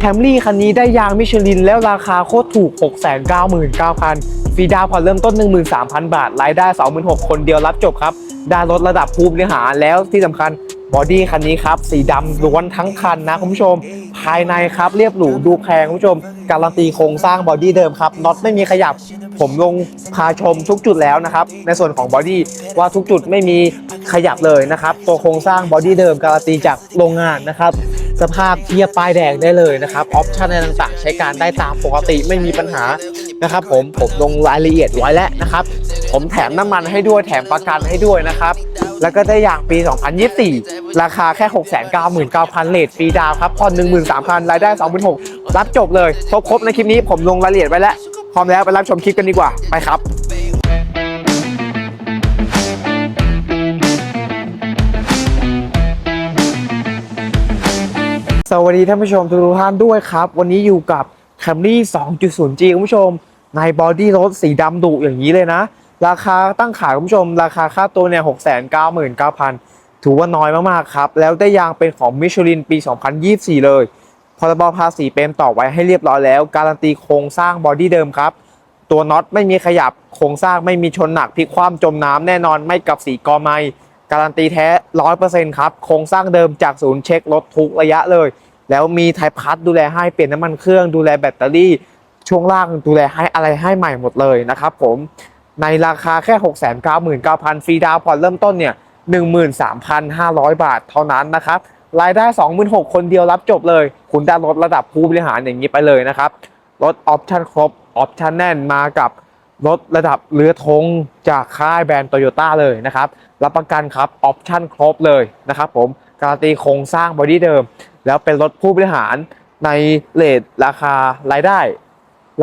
แคมรี่คันนี้ได้ยางมิชลินแล้วราคาโคตรถูก 699,000ฟรีดาวผ่อนเริ่มต้น 13,000 บาท รายได้ 26,000คนเดียวรับจบครับ ได้รถระดับผู้บริหาแล้วที่สำคัญบอดี้คันนี้ครับ สีดำล้วนทั้งคันนะคุณผู้ชม ภายในครับเรียบหรูดูแพงคุณผู้ชม การันตีโครงสร้างบอดี้เดิมครับน็อตไม่มีขยับ ผมลงพาชมทุกจุดแล้วนะครับ ในส่วนของบอดี้ว่าทุกจุดไม่มีขยับเลยนะครับ ตัวโครงสร้างบอดี้เดิมการันตีจากโรงงานนะครับ สภาพเทียบป้ายแดงได้เลยนะครับออปชันอะไรต่างๆ ใช้การได้ตามปกติไม่มีปัญหานะครับผมผมลงรายละเอียดไว้แล้วนะครับ ผมแถมน้ำมันให้ด้วยแถมประกันให้ด้วยนะครับ แล้วก็ได้อย่างปี 2024 ราคาแค่ 699,000เลทฟรีดาวครับผ่อน13,000 รายได้ 26,000รับจบเลยครบครบในคลิปนี้ผมลงรายละเอียดไว้แล้วพร้อมแล้วไปรับชมคลิปกันดีกว่าไปครับ สวัสดีท่านผู้ชมทุกท่านด้วยครับ วันนี้อยู่กับ Camry 2.0G คุณผู้ชม ในบอดี้รถสีดำดุอย่างนี้เลยนะ ราคาตั้งขายคุณผู้ชม ราคาค่าตัวเนี่ย 699,000 ถือว่าน้อยมากๆครับ แล้วได้ยางเป็นของมิชลินปี 2024 เลยพรบภาษีเป็นต่อไว้ให้เรียบร้อยแล้ว การันตีโครงสร้างบอดี้เดิมครับ ตัวน็อตไม่มีขยับโครงสร้างไม่มีชนหนักพลิกคว่ำจมน้ำแน่นอนไม่กับสีกอไม้ การันตีแท้100%ครับ โครงสร้างเดิมจากศูนย์เช็ครถทุกระยะเลย แล้วมีไทยพัดดูแลให้เปลี่ยนน้ำมันเครื่องดูแลแบตเตอรี่ ช่วงล่างดูแลให้อะไรให้ใหม่หมดเลยนะครับผมในราคาแค่ 699,000ฟรีดาวน์ผ่อนเริ่มต้นเนี่ย13,500 บาทเท่านั้นนะครับรายได้ 26,000คนเดียวรับจบเลย คุณได้รถระดับผู้บริหารอย่างนี้ไปเลยนะครับรถออปชั่นครบออปชั่นแน่นมากับ รถระดับเรือธงจากค่ายแบรนด์โตโยต้าเลยนะครับ รับประกันครับ ออปชั่นครบเลยนะครับผม การันตีโครงสร้างบอดี้เดิม แล้วเป็นรถผู้บริหารในเลทราคารายได้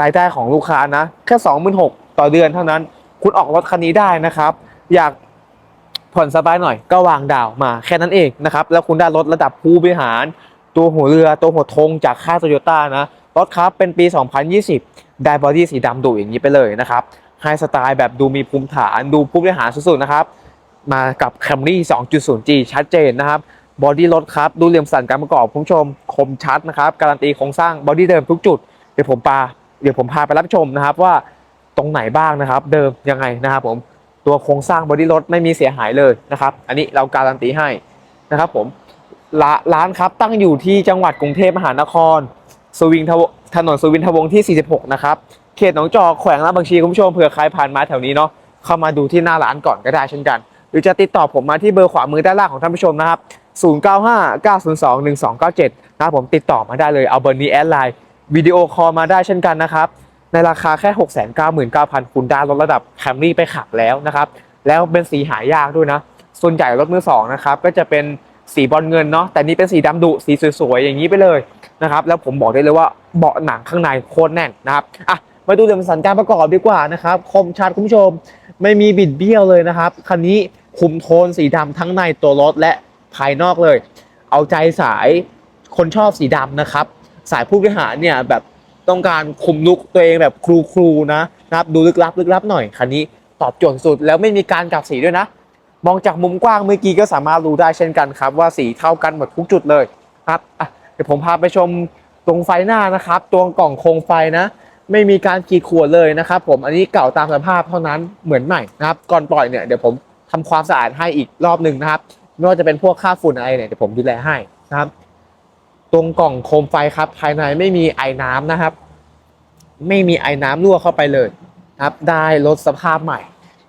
รายได้ของลูกค้านะ แค่26,000ต่อเดือนเท่านั้น คุณออกรถคันนี้ได้นะครับ อยากผ่อนสบายหน่อยก็วางดาวมาแค่นั้นเองนะครับ แล้วคุณได้รถระดับผู้บริหาร ตัวหัวเรือตัวหัวธงจากค่ายโตโยต้านะรถครับเป็นปี 2020 ได้บอดี้สีดำดุอย่างนี้ไปเลยนะครับไฮสไตล์แบบดูมีภูมิฐานดูผู้บริหารสุดๆนะครับมากับ Camry 2.0G ชัดเจนนะครับบอดี้รถครับดูเหลี่ยมสันการประกอบคุณผู้ชมคมชัดนะครับการันตีโครงสร้างบอดี้เดิมทุกจุดเดี๋ยวผมปาเดี๋ยวผมพาไปรับชมนะครับว่าตรงไหนบ้างนะครับ เดิมยังไงนะครับผมตัวโครงสร้างบอดี้รถไม่มีเสียหายเลยนะครับ อันนี้เราการันตีให้นะครับผมร้าร้านครับตั้งอยู่ที่จังหวัดกรุงเทพมหานคร สวิงทวถนนสวินทวงที่ 46 นะครับ เขตหนองจอกแขวงลาดบางชีคุณผู้ชมเผื่อใครผ่านมาแถวนี้เนาะเข้ามาดูที่หน้าร้านก่อนก็ได้เช่นกัน หรือจะติดต่อผมมาที่เบอร์ขวามือด้านล่างของท่านผู้ชมนะครับ 0959021297 นะครับผมติดต่อมาได้เลยเอาเบอร์นี้แอดไลน์วิดีโอคอลมาได้เช่นกันนะครับ ในราคาแค่ 699,000คุณได้รถระดับแคมรี่ไปขับแล้วนะครับ แล้วเป็นสีหายากด้วยนะ ส่วนใหญ่รถมือสองนะครับก็จะเป็น สีบอลเงินเนาะแต่นี่เป็นสีดำดุสีสวยๆอย่างนี้ไปเลยนะครับ แล้วผมบอกได้เลยว่าเบาะหนังข้างในโคตรแน่นนะครับอะมาดูเรื่องสัญการประกอบดีกว่านะครับคมชัดคุณผู้ชมไม่มีบิดเบี้ยวเลยนะครับคันนี้คุมโทนสีดำทั้งในตัวรถและภายนอกเลย เอาใจสายคนชอบสีดำนะครับ สายผู้บริหารเนี่ยแบบต้องการคุมลุกตัวเองแบบครูครูๆนะนะครับดูลึกลับลึกลับหน่อยคันนี้ตอบโจทย์สุดแล้วไม่มีการกลับสีด้วยนะ มองจากมุมกว้างเมื่อกี้ก็สามารถรู้ได้เช่นกันครับ ว่าสีเท่ากันหมดทุกจุดเลยครับเดี๋ยวผมพาไปชมตรงไฟหน้านะครับ ตัวกล่องโคมไฟนะ ไม่มีการขีดข่วนเลยนะครับ ผมอันนี้เก่าตามสภาพเท่านั้นเหมือนใหม่นะครับ ก่อนปล่อยเนี่ยเดี๋ยวผมทำความสะอาดให้อีกรอบหนึ่งนะครับไม่ว่าจะเป็นพวกค่าฝุ่นอะไรเนี่ยเดี๋ยวผมดูแลให้นะครับ ตรงกล่องโคมไฟครับ ภายในไม่มีไอ้น้ำนะครับ ไม่มีไอ้น้ำรั่วเข้าไปเลยครับ ได้รถสภาพใหม่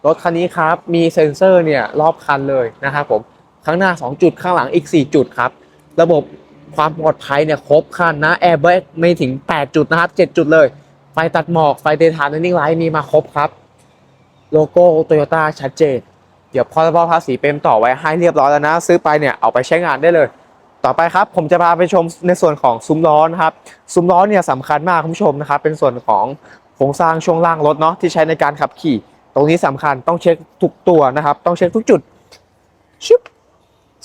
รถคันนี้ครับมีเซ็นเซอร์เนี่ยรอบคันเลยนะครับผมข้างหน้า 2 จุดข้างหลังอีก 4 จุดครับ ระบบความปลอดภัยเนี่ยครบคันนะแอร์แบ็กไม่ถึง 8 จุดนะครับ 7 จุดเลย ไฟตัดหมอกไฟเดย์ไทม์นิ่งไลท์มีมาครบครับ โลโก้โตโยต้าชัดเจน เดี๋ยวพรบภาษีเป็นต่อไว้ให้เรียบร้อยแล้วนะ ซื้อไปเนี่ยเอาไปใช้งานได้เลย ต่อไปครับ ผมจะพาไปชมในส่วนของซุ้มล้อนะครับ ซุ้มล้อเนี่ยสำคัญมากคุณผู้ชมนะครับเป็นส่วนของโครงสร้างช่วงล่างรถเนาะที่ใช้ในการขับขี่ ตรงนี้สำคัญต้องเช็คทุกตัวนะครับ ต้องเช็คทุกจุดชุบ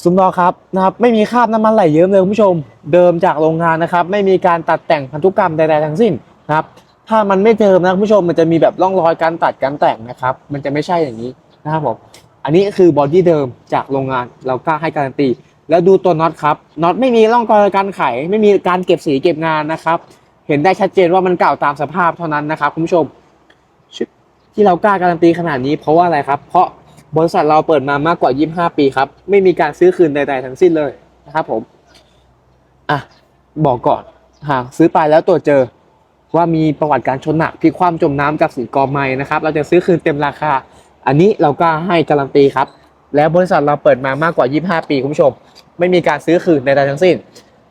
ซุ้มล้อครับนะครับ ไม่มีคราบน้ำมันไหลเยิ้มเลยคุณผู้ชม เดิมจากโรงงานนะครับ ไม่มีการตัดแต่งพันธุกรรมใดๆทั้งสิ้นนะครับ ถ้ามันไม่เดิมนะคุณผู้ชมมันจะมีแบบร่องรอยการตัดการแต่งนะครับ มันจะไม่ใช่อย่างนี้นะครับผมอันนี้คือบอดี้เดิมจากโรงงานเรากล้าให้การันตีแล้วดูตัวน็อตครับน็อตไม่มีร่องรอยการไข ไม่มีการเก็บสีเก็บงานนะครับ เห็นได้ชัดเจนว่ามันเก่าตามสภาพเท่านั้นนะครับคุณผู้ชม ที่เรากล้าการันตีขนาดนี้เพราะว่าอะไรครับ เพราะบริษัทเราเปิดมามากกว่า 25 ปีครับ ไม่มีการซื้อคืนใดๆทั้งสิ้นเลยนะครับผม อะ บอกก่อนหากซื้อไปแล้วตรวจเจอว่ามีประวัติการชนหนักพิคว่ำจมน้ำจากสีกอไม้นะครับ เราจะซื้อคืนเต็มราคา อันนี้เราก็ให้การันตีครับ แล้วบริษัทเราเปิดมามากกว่า 25 ปีคุณผู้ชม ไม่มีการซื้อคืนใดๆทั้งสิ้น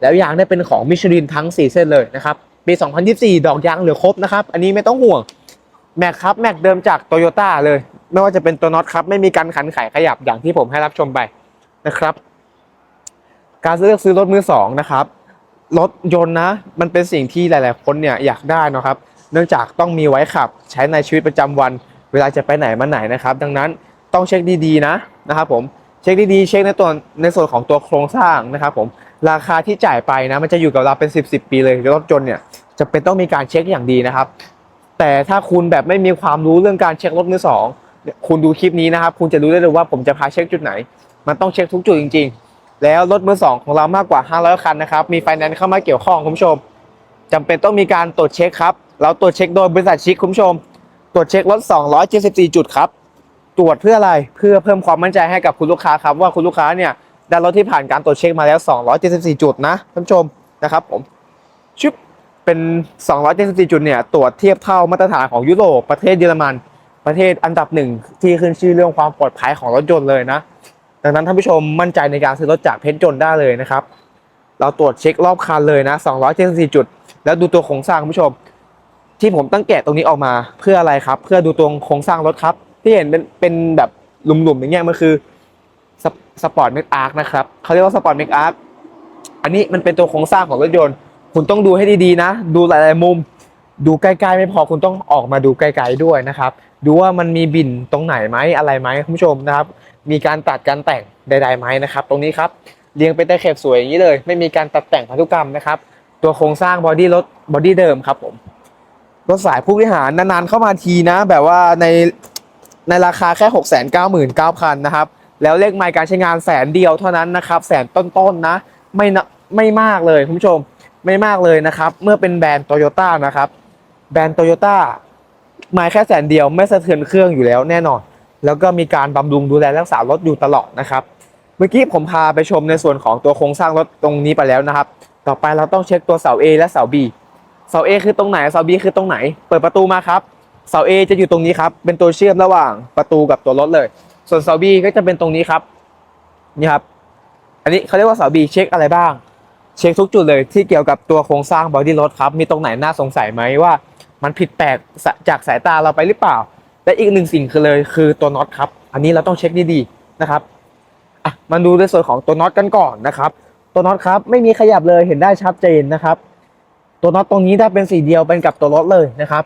แล้วยางได้เป็นของมิชลินทั้ง 4 เส้นเลยนะครับปี 2024 ดอกยางเหลือครบนะครับ อันนี้ไม่ต้องห่วง แม็กครับแม็กเดิมจากโตโยต้าเลย ไม่ว่าจะเป็นตัวน็อตครับ ไม่มีการขันไขขยับอย่างที่ผมให้รับชมไปนะครับ การเลือกซื้อรถมือสองนะครับรถยนต์นะ มันเป็นสิ่งที่หลาย ๆ คนเนี่ยอยากได้นะครับ เนื่องจากต้องมีไว้ขับ ใช้ในชีวิตประจำวัน เวลาจะไปไหนมาไหนนะครับ ดังนั้นต้องเช็คดี ๆ นะนะครับผมเช็คดี ๆ เช็คในตัวในส่วนของตัวโครงสร้างนะครับผมราคาที่จ่ายไปนะ มันจะอยู่กับเราเป็น 10บสปีเลยรถยนต์เนี่ยจะเป็นต้องมีการเช็คอย่างดีนะครับ แต่ถ้าคุณแบบไม่มีความรู้เรื่องการเช็ครถมือสองเนี่ยคุณดูคลิปนี้นะครับ คุณจะรู้ได้เลยว่าผมจะพาเช็คจุดไหน มันต้องเช็คทุกจุดจริง ๆ แล้วรถมือสองของเรามากกว่า 500 คันนะครับ มีไฟแนนซ์เข้ามาเกี่ยวข้องคุณผู้ชมจำเป็นต้องมีการตรวจเช็คครับ เราตรวจเช็คโดยบริษัทชิคคุณผู้ชม ตรวจเช็ครถ 274 จุดครับ ตรวจเพื่ออะไร เพื่อเพิ่มความมั่นใจให้กับคุณลูกค้าครับว่าคุณลูกค้าเนี่ยได้รถที่ผ่านการตรวจเช็คมาแล้ว 274 จุดนะท่านผู้ชมนะครับผมชึบ เป็น 274 จุดเนี่ยตรวจเทียบเท่ามาตรฐานของยุโรปประเทศเยอรมัน ประเทศอันดับหนึ่งที่ขึ้นชื่อเรื่องความปลอดภัยของรถยนต์เลยนะ ดังนั้นท่านผู้ชมมั่นใจในการซื้อรถจากเพชรยนได้เลยนะครับ เราตรวจเช็ครอบคันเลยนะ 274 จุด แล้วดูตัวโครงสร้างคุณผู้ชม ที่ผมตั้งแกะตรงนี้ออกมาเพื่ออะไรครับ เพื่อดูตรงโครงสร้างรถครับ ที่เห็นเป็นเป็นแบบหลุมๆอย่างเงี้ยมันคือสปอร์ตเมกอาร์คนะครับเขาเรียกว่าสปอร์ตเมกอาร์คอันนี้มันเป็นตัวโครงสร้างของรถยนต์ คุณต้องดูให้ดีๆนะ ดูหลายๆมุม ดูใกล้ๆไม่พอคุณต้องออกมาดูไกลๆด้วยนะครับ ดูว่ามันมีบินตรงไหนไหมอะไรไหมคุณผู้ชมนะครับ มีการตัดการแต่งใดๆไหมนะครับ ตรงนี้ครับเรียงเป็นตะเข็บสวยอย่างนี้เลย ไม่มีการตัดแต่งพันธุกรรมนะครับ ตัวโครงสร้างบอดี้รถบอดี้เดิมครับผมรถสายผู้บริหารนานๆเข้ามาทีนะ แบบว่าในในราคาแค่ 6 9 9 0 0 0พันนะครับ แล้วเลขไมล์การใช้งานแสนเดียวเท่านั้นนะครับ แสนต้นๆนะไม่นะไม่มากเลยคุณผู้ชม ไม่มากเลยนะครับ เมื่อเป็นแบรนด์โตโยต้านะครับ แบรนด์โตโยต้าไมล์แค่แสนเดียวไม่สะเทือนเครื่องอยู่แล้วแน่นอน แล้วก็มีการบำรุงดูแลรักษารถอยู่ตลอดนะครับ เมื่อกี้ผมพาไปชมในส่วนของตัวโครงสร้างรถตรงนี้ไปแล้วนะครับ ต่อไปเราต้องเช็คตัวเสา A และเสา B เสา A คือตรงไหน เสา B คือตรงไหน เปิดประตูมาครับ เสา A จะอยู่ตรงนี้ครับ เป็นตัวเชื่อมระหว่างประตูกับตัวรถเลย ส่วนเสา B ก็จะเป็นตรงนี้ครับ นี่ครับ อันนี้เขาเรียกว่าเสา B เช็คอะไรบ้าง เช็คทุกจุดเลยที่เกี่ยวกับตัวโครงสร้างบอดี้รถครับ มีตรงไหนน่าสงสัยไหมว่า มันผิดแปลกจากสายตาเราไปหรือเปล่า และอีกหนึ่งสิ่งคือเลยคือตัวน็อตครับ อันนี้เราต้องเช็คดีๆนะครับอะมาดูในส่วนของตัวน็อตกันก่อนนะครับ ตัวน็อตครับไม่มีขยับเลยเห็นได้ชัดเจนนะครับ ตัวน็อตตรงนี้ได้เป็นสีเดียวเป็นกับตัวรถเลยนะครับ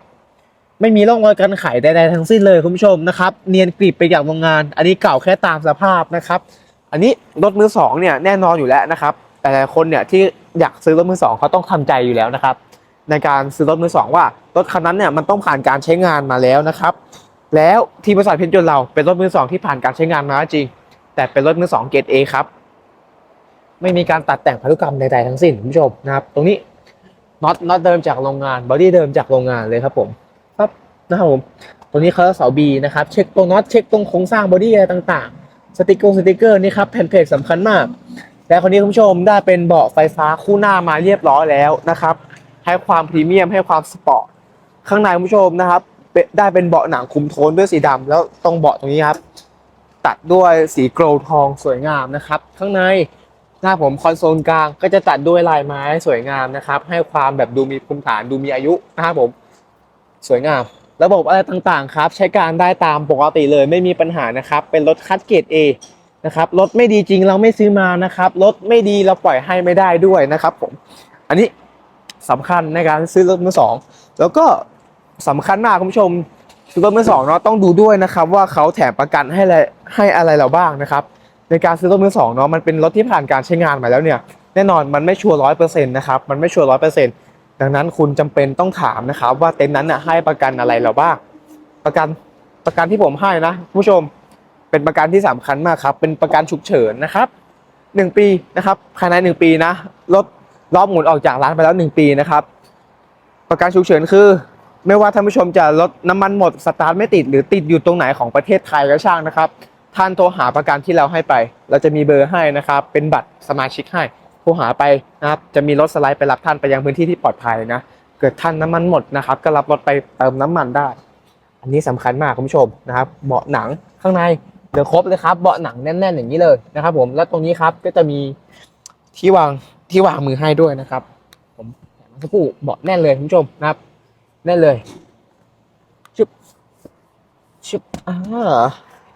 ไม่มีร่องรอยการไขใดๆทั้งสิ้นเลยคุณผู้ชมนะครับ เนียนกริบไปจากโรงงาน อันนี้เก่าแค่ตามสภาพนะครับ อันนี้รถมือสองเนี่ยแน่นอนอยู่แล้วนะครับ หลายคนเนี่ยที่อยากซื้อรถมือสองเขาต้องทำใจอยู่แล้วนะครับ ในการซื้อรถมือสองว่ารถคันนั้นเนี่ยมันต้องผ่านการใช้งานมาแล้วนะครับ แล้วที่บริษัทเพชรยนเราเป็นรถมือสองที่ผ่านการใช้งานมาจริง แต่เป็นรถมือสองเกรดเอครับไม่มีการตัดแต่งพันธุกรรมใดๆทั้งสิ้นคุณผู้ชมนะครับ ตรงนี้น็อตน็อตเดิมจากโรงงานบอดี้เดิมจากโรงงานเลยครับผมครับนะครับผมตรงนี้เขาเสาบีนะครับ เช็คตรงน็อตเช็คตรงโครงสร้างบอดี้อะไรต่างๆ สติกเกอร์สติกเกอร์นี่ครับแผ่นเพจสำคัญมาก และคนนี้คุณผู้ชมได้เป็นเบาะไฟฟ้าคู่หน้ามาเรียบร้อยแล้วนะครับ ให้ความพรีเมียมให้ความสปอร์ตข้างในคุณผู้ชมนะครับ ได้เป็นเบาะหนังคุมโทนด้วยสีดำแล้วตรงเบาะตรงนี้ครับ ตัดด้วยสีโกลทองสวยงามนะครับ ข้างในหน้าผมคอนโซลกลางก็จะตัดด้วยลายไม้สวยงามนะครับ ให้ความแบบดูมีภูมิฐานดูมีอายุนะครับผมสวยงาม ระบบอะไรต่างๆครับ ใช้การได้ตามปกติเลยไม่มีปัญหานะครับ เป็นรถคัดเกรด A นะครับรถไม่ดีจริงเราไม่ซื้อมานะครับรถไม่ดีเราปล่อยให้ไม่ได้ด้วยนะครับผมอันนี้สำคัญในการซื้อรถมือสองแล้วก็สำคัญมากคุณผู้ชมซื้อรถมือสองเนาะต้องดูด้วยนะครับว่าเขาแถมประกันให้อะไรให้อะไรเราบ้างนะครับในการซื้อรถมือสองเนาะมันเป็นรถที่ผ่านการใช้งานมาแล้วเนี่ยแน่นอนมันไม่ชัวร์ร้อยเปอร์เซ็นต์นะครับมันไม่ชัวร์ร้อยเปอร์เซ็นต์ดังนั้นคุณจำเป็นต้องถามนะครับว่าเต็นท์นั้นน่ะให้ประกันอะไรเราบ้างประกันประกันที่ผมให้นะผู้ชม เป็นประกันที่สำคัญมากครับ เป็นประกันฉุกเฉินนะครับ 1 ปีนะครับ ภายใน 1 ปีนะ รถรอบหมุนออกจากร้านไปแล้ว 1 ปีนะครับ ประกันฉุกเฉินคือ ไม่ว่าท่านผู้ชมจะรถน้ำมันหมดสตาร์ทไม่ติด หรือติดอยู่ตรงไหนของประเทศไทยก็ช่างนะครับ ท่านโทรหาประกันที่เราให้ไป เราจะมีเบอร์ให้นะครับ เป็นบัตรสมาชิกให้ โทรหาไปนะครับ จะมีรถสไลด์ไปรับท่านไปยังพื้นที่ที่ปลอดภัยนะ เกิดท่านน้ำมันหมดนะครับ ก็รับรถไปเติมน้ำมันได้ อันนี้สำคัญมากคุณผู้ชมนะครับ เบาะหนังข้างใน เดี๋ยวครบเลยครับเบาะหนังแน่นๆอย่างนี้เลยนะครับผมแล้วตรงนี้ครับก็จะมีที่วางที่วางมือให้ด้วยนะครับ ผมแถมสกครู่เบาะแน่นเลยคุณผู้ชมนะครับ แน่นเลยชุบชุบอ่า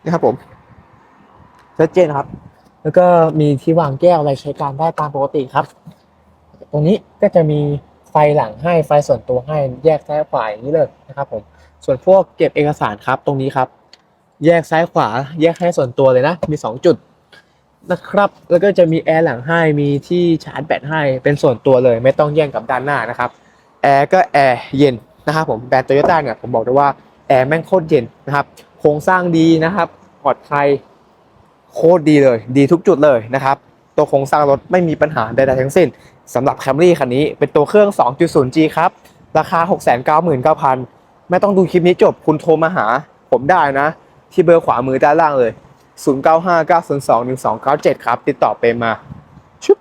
นะครับผมชัดเจนครับ แล้วก็มีที่วางแก้วอะไรใช้การได้ตามปกติครับ ตรงนี้ก็จะมีไฟหลังให้ไฟส่วนตัวให้แยกซ้ายขวาอย่างนี้เลยนะครับผมส่วนพวกเก็บเอกสารครับตรงนี้ครับ แยกซ้ายขวาแยกให้ส่วนตัวเลยนะ มี 2 จุดนะครับ แล้วก็จะมีแอร์หลังให้มีที่ชาร์จแบตให้เป็นส่วนตัวเลย ไม่ต้องแย่งกับด้านหน้านะครับแอร์ก็แอร์เย็นนะครับผมแบรนด์โตโยต้าเนี่ยผมบอกได้ว่าแอร์แม่งโคตรเย็นนะครับโครงสร้างดีนะครับปลอดภัยโคตรดีเลย ดีทุกจุดเลยนะครับตัวโครงสร้างรถไม่มีปัญหาใดๆทั้งสิ้นสำหรับ Camry คันนี้เป็นตัวเครื่อง 2.0G ครับ ราคา 699,000 ไม่ต้องดูคลิปนี้จบคุณโทรมาหาผมได้นะ ที่เบอร์ขวามือด้านล่างเลย 0959021297 ครับ ติดต่อไปมาชุบ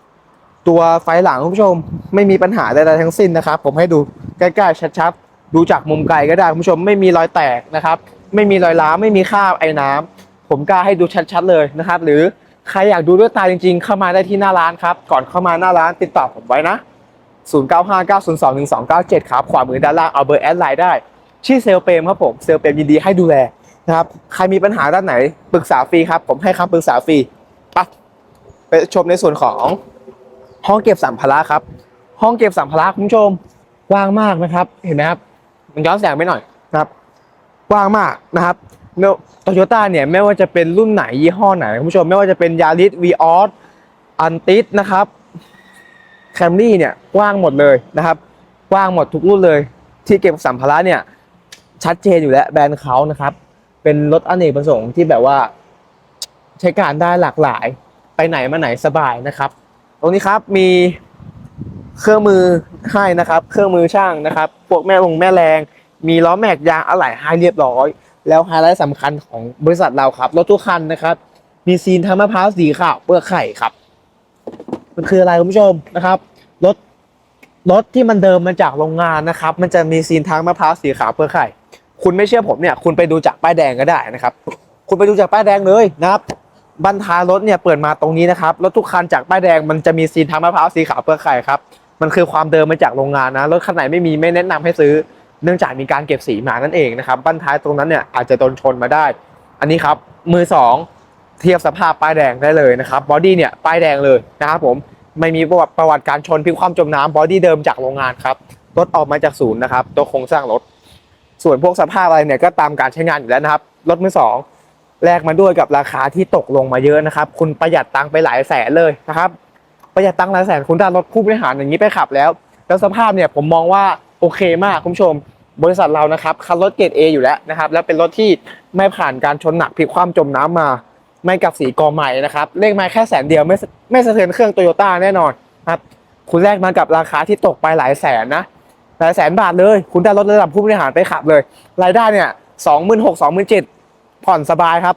ตัวไฟหลังคุณผู้ชมไม่มีปัญหาใดๆทั้งสิ้นนะครับ ผมให้ดูใกล้ๆชัดๆ ดูจากมุมไกลก็ได้คุณผู้ชมไม่มีรอยแตกนะครับ ไม่มีรอยล้าวไม่มีคราบไอ้น้ำผมกล้าให้ดูชัดๆเลยนะครับ หรือใครอยากดูด้วยตาจริง ๆ เข้ามาได้ที่หน้าร้านครับ ก่อนเข้ามาหน้าร้านติดต่อผมไว้นะ0959021297 ครับ ขวามือด้านล่างเอาเบอร์แอดไลน์ได้ ชื่อเซลเปมครับผม เซลเปมยินดีให้ดูแล นะครับ ใครมีปัญหาด้านไหนปรึกษาฟรีครับ ผมให้คำปรึกษาฟรีไปะไปชมในส่วนของห้องเก็บสัมภาระครับ ห้องเก็บสัมภาระคุณผู้ชมกว้างมากนะครับ เห็นไหมครับ มันย้อนแสงไปหน่อยนะครับกว้างมากนะครับโตโยต้าเนี่ยไม่ว่าจะเป็นรุ่นไหนยี่ห้อไหนคุณผู้ชมไม่ว่าจะเป็นยาริสวีออสอันติสนะครับแคมรี่เนี่ยกว้างหมดเลยนะครับกว้างหมดทุกรุ่นเลย ที่เก็บสัมภาระเนี่ยชัดเจนอยู่แล้วแบรนด์เขานะครับ เป็นรถอเนกประสงค์ที่แบบว่า ใช้การได้หลากหลายไปไหนมาไหนสบายนะครับ ตรงนี้ครับมีเครื่องมือให้นะครับ เครื่องมือช่างนะครับพวกแม่ลงแม่แรง มีล้อแม็กยางอะไหล่ให้เรียบร้อย แล้วไฮไลท์สำคัญของบริษัทเราครับรถทุกคันนะครับ มีซีนทางมะพร้าวสีขาวเปลือกไข่ครับ มันคืออะไรคุณผู้ชมนะครับรถรถที่มันเดิมมาจากโรงงานนะครับ มันจะมีซีนทางมะพร้าวสีขาวเปลือกไข่ คุณไม่เชื่อผมเนี่ยคุณไปดูจากป้ายแดงก็ได้นะครับ คุณไปดูจากป้ายแดงเลยนะครับบรรทายรถเนี่ยเปิดมาตรงนี้นะครับรถทุกคันจากป้ายแดงมันจะมีซีนทางมะพร้าวสีขาวเปลือกไข่ครับมันคือความเดิมมาจากโรงงานนะรถคันไหนไม่มีไม่แนะนำให้ซื้อ เนื่องจากมีการเก็บสีมานั่นเองนะครับบั้นท้ายตรงนั้นเนี่ยอาจจะโดนชนมาได้ อันนี้ครับมือสองเทียบสภาพป้ายแดงได้เลยนะครับบอดี้เนี่ยป้ายแดงเลยนะครับผมไม่มีประวัติประวัติการชนพลิกความจมน้ำบอดี้เดิมจากโรงงานครับรถออกมาจากศูนย์นะครับตัวโครงสร้างรถ ส่วนพวกสภาพอะไรเนี่ยก็ตามการใช้งานอยู่แล้วนะครับ รถมือสองแลกมาด้วยกับราคาที่ตกลงมาเยอะนะครับ คุณประหยัดตังค์ไปหลายแสนเลยนะครับ ประหยัดตังค์หลายแสนคุณได้รถผู้บริหารอย่างนี้ไปขับแล้ว แล้วสภาพเนี่ยผมมองว่าโอเคมากคุณผู้ชม บริษัทเรานะครับคันรถเกรด A อยู่แล้วนะครับ แล้วเป็นรถที่ไม่ผ่านการชนหนักพลิกคว่ำจมน้ำมา ไม่กับสีกอใหม่นะครับเลขไม้แค่แสนเดียวไม่ไม่สะเทือนเครื่องโตโยต้าแน่นอนครับคุณแลกมากับราคาที่ตกไปหลายแสนนะ หลายแสนบาทเลย คุณได้รถระดับผู้บริหารไปขับเลย รายได้เนี่ยสองหมื่นหกสองหมื่นเจ็ดผ่อนสบายครับ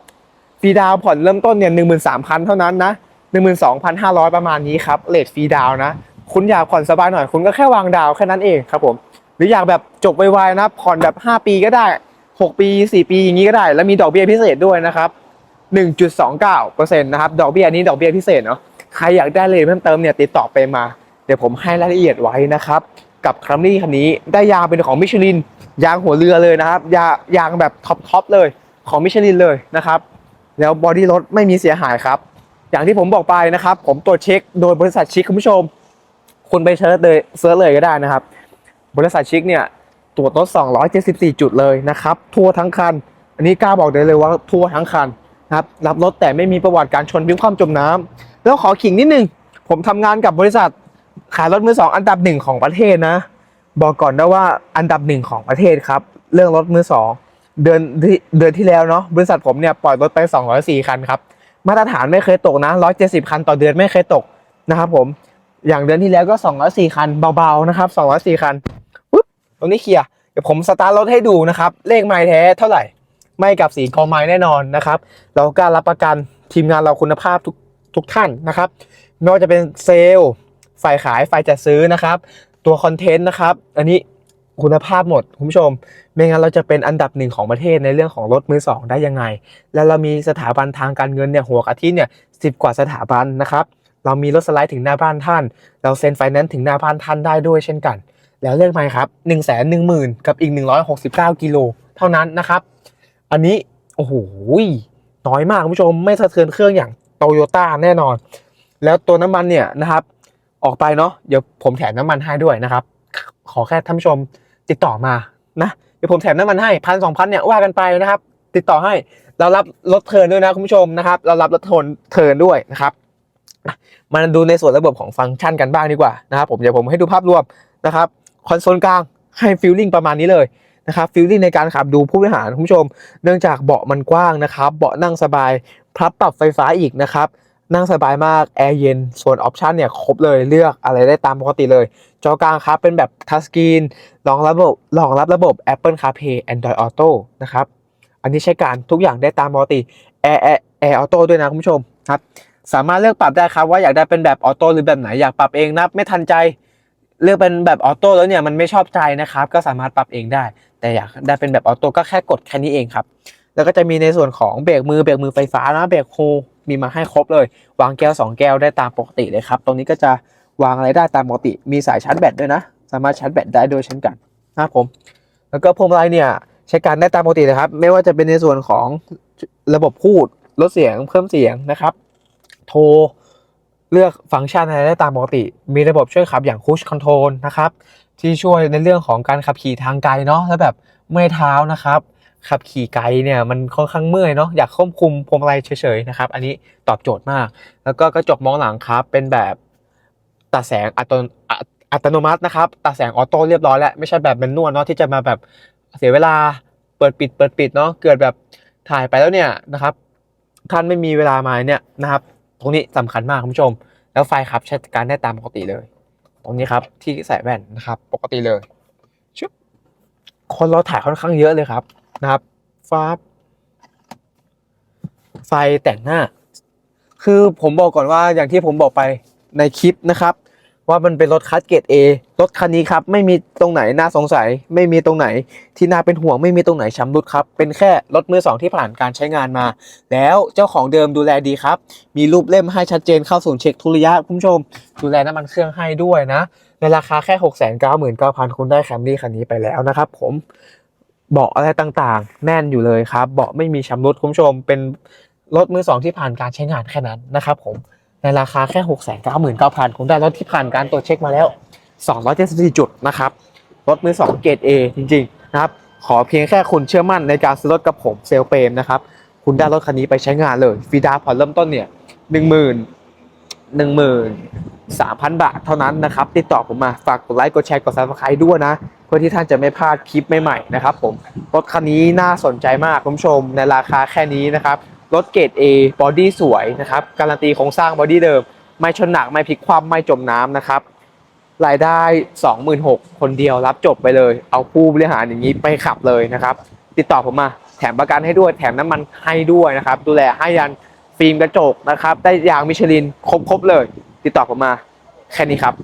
ฟรีดาวผ่อนเริ่มต้นเนี่ยหนึ่งหมื่นสามพันเท่านั้นนะหนึ่งหมื่นสองพันห้าร้อยประมาณนี้ครับเลทฟรีดาวนะ คุณอยากผ่อนสบายหน่อย คุณก็แค่วางดาวแค่นั้นเองครับผมหรืออยากแบบจบไวๆนะผ่อนแบบ 5 ปีก็ได้ 6 ปี 4 ปีอย่างนี้ก็ได้ แล้วมีดอกเบี้ยพิเศษด้วยนะครับ 1.29%นะครับดอกเบี้ยนี้ดอกเบี้ยพิเศษเนาะใครอยากได้เลยเพิ่มเติมเนี่ยติดต่อไปมา เดี๋ยวผมให้รายละเอียดไว้นะครับ กับครัมรี่คันนี้ได้ยางเป็นของมิชลิน ยางหัวเรือเลยนะครับ ยายางแบบท็อปๆเลยของมิชลินเลยนะครับ แล้วบอดี้รถไม่มีเสียหายครับ อย่างที่ผมบอกไปนะครับ ผมตรวจเช็คโดยบริษัทชิคคุณผู้ชม คุณไปเชิญเลยเซิร์ชเลยก็ได้นะครับ บริษัทชิคเนี่ยตรวจรถ274 จุดเลยนะครับ ทั่วทั้งคัน อันนี้กล้าบอกได้เลยว่าทั่วทั้งคันนะครับรับรถแต่ไม่มีประวัติการชนพิมพ์ความจมน้ำแล้วขอขิงนิดนึงผมทำงานกับบริษัท ขายรถมือสองอันดับหนึ่งของประเทศนะ บอกก่อนนะว่าอันดับหนึ่งของประเทศครับ เรื่องรถมือสองเดือนที่เดือนที่แล้วเนาะบริษัทผมเนี่ยปล่อยรถไป 204 คันครับมาตรฐานไม่เคยตกนะ 170 คันต่อเดือนไม่เคยตกนะครับผมอย่างเดือนที่แล้วก็ 204 คันเบาๆนะครับ204 คันปุ๊บตรงนี้เคลียร์เดี๋ยวผมสตาร์ทรถให้ดูนะครับ เลขไม้แท้เท่าไหร่ ไม่กับสีกองไม้แน่นอนนะครับ เรากล้ารรับประกันทีมงานเราคุณภาพทุกทุกท่านนะครับไม่ว่าจะเป็นเซลล์ ฝ่ายขายฝ่ายจัดซื้อนะครับ ตัวคอนเทนต์นะครับ อันนี้คุณภาพหมดคุณผู้ชม ไม่งั้นเราจะเป็นอันดับหนึ่งของประเทศในเรื่องของรถมือสองได้ยังไง แล้วเรามีสถาบันทางการเงินเนี่ยหัวกะทิเนี่ยสิบกว่าสถาบันนะครับ เรามีรถสไลด์ถึงหน้าบ้านท่าน เราเซ็นไฟแนนซ์ถึงหน้าบ้านท่านได้ด้วยเช่นกัน แล้วเลือกไหมครับ1นึ่งแสนหนึ่งหมื่นกับอีก 169กิโลเท่านั้นนะครับ อันนี้โอ้โหน้อยมากคุณผู้ชมไม่สะเทือนเครื่องอย่างโตโยต้าแน่นอน แล้วตัวน้ำมันเนี่ยนะครับ ออกไปเนาะเดี๋ยวผมแถมน้ำมันให้ด้วยนะครับ ขอแค่ท่านผู้ชมติดต่อมานะเดี๋ยวผมแถมน้ำมันให้พันสองพันเนี่ยว่ากันไปนะครับ ติดต่อให้เรารับรถเทินด้วยนะคุณผู้ชมนะครับ เรารับรถทนเทินด้วยนะครับมาดูในส่วนระบบของฟังก์ชันกันบ้างดีกว่านะครับผมเดี๋ยวผมให้ดูภาพรวมนะครับคอนโซลกลางให้ฟีลลิ่งประมาณนี้เลยนะครับฟีลลิ่งในการขับดูผู้บริหารคุณผู้ชม เนื่องจากเบาะมันกว้างนะครับ เบาะนั่งสบายพับปรับไฟฟ้าอีกนะครับ นั่งสบายมาก แอร์เย็น ส่วนออปชันเนี่ยครบเลยเลือกอะไรได้ตามปกติเลย จอกลางครับเป็นแบบทัชสกรีนรองรับระบบรองรับระบบ Apple CarPlay Android Auto นะครับ อันนี้ใช้การทุกอย่างได้ตามปกติ Air Air Air Auto ด้วยนะคุณผู้ชมครับ สามารถเลือกปรับได้ครับว่าอยากได้เป็นแบบออโต้หรือแบบไหนอยากปรับเองนะไม่ทันใจเลือกเป็นแบบออโต้แล้วเนี่ยมันไม่ชอบใจนะครับ ก็สามารถปรับเองได้ แต่อยากได้เป็นแบบออโต้ก็แค่กดแค่นี้เองครับ แล้วก็จะมีในส่วนของเบรกมือเบรกมือไฟฟ้านะเบรกโฮ มีมาให้ครบเลย วางแก้ว 2 แก้วได้ตามปกติเลยครับ ตรงนี้ก็จะวางอะไรได้ตามปกติ มีสายชาร์จแบตด้วยนะ สามารถชาร์จแบตได้ด้วยเช่นกันนะครับผม แล้วก็พวงมาลัยเนี่ยใช้การได้ตามปกติเลยครับ ไม่ว่าจะเป็นในส่วนของระบบพูดลดเสียงเพิ่มเสียงนะครับ โทรเลือกฟังก์ชันอะไรได้ตามปกติ มีระบบช่วยขับอย่างคูชคอนโทรลนะครับ ที่ช่วยในเรื่องของการขับขี่ทางไกลเนาะแล้วแบบเมื่อยเท้านะครับ ขับขี่ไกลเนี่ยมันค่อนข้างเมื่อยเนาะอยากควบคุมพวงมาลัยเฉยๆนะครับอันนี้ตอบโจทย์มาก แล้วก็กระจกมองหลังครับเป็นแบบตัดแสงอัตโนอัตโนมัตินะครับตัดแสงออโต้เรียบร้อยแล้วไม่ใช่แบบเป็นนวลเนาะที่จะมาแบบเสียเวลาเปิดปิดเปิดปิดเนาะเกิดแบบถ่ายไปแล้วเนี่ยนะครับท่านไม่มีเวลามาเนี่ยนะครับ ตรงนี้สำคัญมากคุณผู้ชม แล้วไฟครับใช้การได้ตามปกติเลย ตรงนี้ครับที่ใส่แว่นนะครับ ปกติเลยชึบคนเราถ่ายค่อนข้างเยอะเลยครับ นะครับฟ้าไฟแต่งหน้า คือผมบอกก่อนว่าอย่างที่ผมบอกไปในคลิปนะครับ ว่ามันเป็นรถคัสเกรด A รถคันนี้ครับ ไม่มีตรงไหนน่าสงสัย ไม่มีตรงไหนที่น่าเป็นห่วงไม่มีตรงไหนชำรุดครับ เป็นแค่รถมือสองที่ผ่านการใช้งานมา แล้วเจ้าของเดิมดูแลดีครับ มีรูปเล่มให้ชัดเจนเข้าศูนย์เช็คทุระยะคุณผู้ชม ดูแลน้ำมันเครื่องให้ด้วยนะในราคาแค่ 6 9 9 0 0 0คุณได้แคมรี่คันนี้ไปแล้วนะครับ ผม เบาะอะไรต่างๆ แน่นอยู่เลยครับ เบาะไม่มีชำรุดคุณผู้ชม เป็นรถมือสองที่ผ่านการใช้งานแค่นั้นนะครับผม ในราคาแค่6 9 9 9 0 0 0คุณได้รถที่ผ่านการตรวจเช็คมาแล้ว 274 จุดนะครับ รถมือสองเกรด A จริงๆนะครับ ขอเพียงแค่คุณเชื่อมั่นในการซื้อรถกับผมเซลเปรมนะครับ คุณได้รถคันนี้ไปใช้งานเลย ฟีดาผ่อนเริ่มต้นเนี่ยหนึ่งหมื่น หนึ่งหมื่นสามพันบาทเท่านั้นนะครับ ติดต่อผมมาฝากกดไลค์กดแชร์กดซับสไครต์ด้วยนะ เพื่อที่ท่านจะไม่พลาดคลิปใหม่ๆนะครับผมรถคันนี้น่าสนใจมากคุณผู้ชมในราคาแค่นี้นะครับรถเกรด A บอดี้สวยนะครับการันตีโครงสร้างบอดี้เดิม ไม่ชนหนักไม่พลิกคว่ำไม่จมน้ำนะครับรายได้ 26,000 คนเดียวรับจบไปเลย เอาผู้บริหารอย่างนี้ไปขับเลยนะครับ ติดต่อผมมา แถมประกันให้ด้วย แถมน้ำมันให้ด้วยนะครับ ดูแลให้ยัน ฟิล์มกระจกนะครับ ได้ยางมิชลินครบๆเลย ติดต่อผมมาแค่นี้ครับ